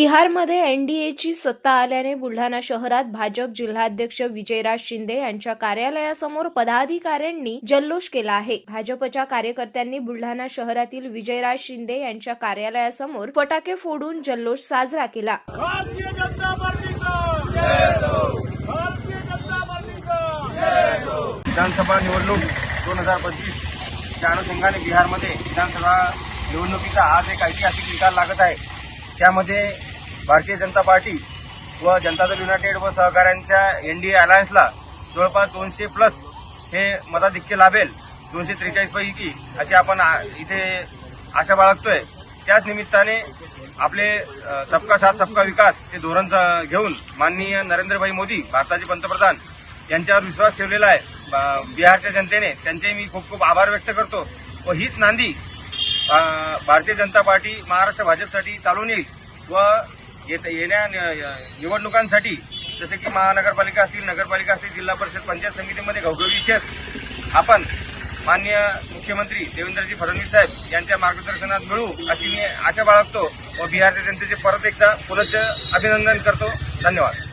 बिहारमध्ये एनडीएची सत्ता आल्याने बुलढाणा शहरात भाजप जिल्हाध्यक्ष विजयराज शिंदे यांच्या कार्यालयासमोर पदाधिकाऱ्यांनी जल्लोष केला आहे. भाजपच्या कार्यकर्त्यांनी बुलढाणा शहरातील विजयराज शिंदे यांच्या कार्यालयासमोर फटाके फोडून जल्लोष साजरा केला. विधानसभा निवडणूक दोन हजार पंचवीसच्या अनुषंगाने बिहारमध्ये विधानसभा निवडणुकीचा आज एक ऐतिहासिक निकाल लागत आहे. त्यामध्ये भारतीय जनता पार्टी व जनता दल युनायटेड व सहकाऱ्यांच्या एनडीए अलायन्सला जवळपास दोनशे प्लस हे मताधिक्य लाभेल दोनशे त्रेचाळीस पैकी अशी आपण आ- इथे आशा बाळगतोय. त्याच निमित्ताने आपले सबका साथ सबका विकास हे धोरण घेऊन माननीय नरेंद्रभाई मोदी भारताचे पंतप्रधान यांच्यावर विश्वास ठेवलेला आहे. बिहारच्या जनतेने त्यांचे मी खूप खूप आभार व्यक्त करतो व हीच नांदी भारतीय जनता पार्टी महाराष्ट्र भाजपसाठी चालून येईल व येत- येण्या निवडणुकांसाठी जसे की महानगरपालिका असतील नगरपालिका असतील जिल्हा परिषद पंचायत समितीमध्ये घवघवी आपण माननीय मुख्यमंत्री देवेंद्रजी फडणवीस साहेब यांच्या मार्गदर्शनात मिळू अशी मी आशा बाळगतो व बिहारच्या जनतेचे परत एकदा पुनश्च अभिनंदन करतो. धन्यवाद.